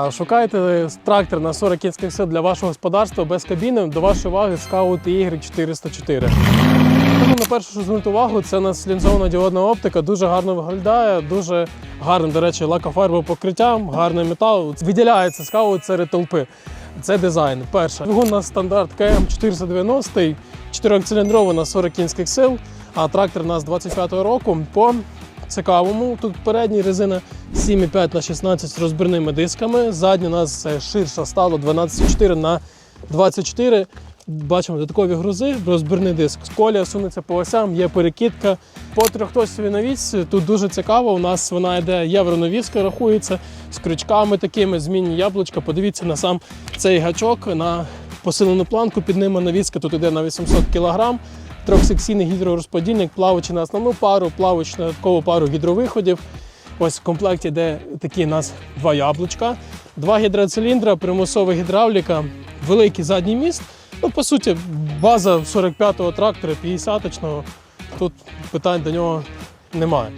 А Шукаєте трактор на 40 кінських сил для вашого господарства без кабіни до вашої уваги Scout Y 404. Тому на перше, що звернути увагу, це у нас лінзована діодна оптика, дуже гарно виглядає, дуже гарним, до речі, лакофарбовим покриттям, гарний метал. Виділяється скаут серед толпи. Це дизайн. Перше. У нас стандарт КМ 490, 4-циліндровий на 40 кінських сил, а трактор у нас 25-го року по цікавому. Тут передня резина 7,5 на 16 з розбірними дисками. Задня у нас е, ширша стала 12,4 на 24. Бачимо додаткові грузи, розбірний диск. Колія сунеться по осям, є перекидка. По трьохтосовій навісці тут дуже цікаво. У нас вона йде євроновіска, рахується з крючками такими, змінні яблучка. Подивіться на сам цей гачок на посилену планку. Під ними навіска тут йде на 800 кг. Трьохсекційний гідророзподільник, плаваючи на основну пару, плаваючи на додаткову пару гідровиходів. Ось в комплекті йде такі у нас два яблучка, два гідроциліндра, примусова гідравліка, великий задній міст. Ну, по суті, база 45-го трактора, 50-го. Тут питань до нього немає.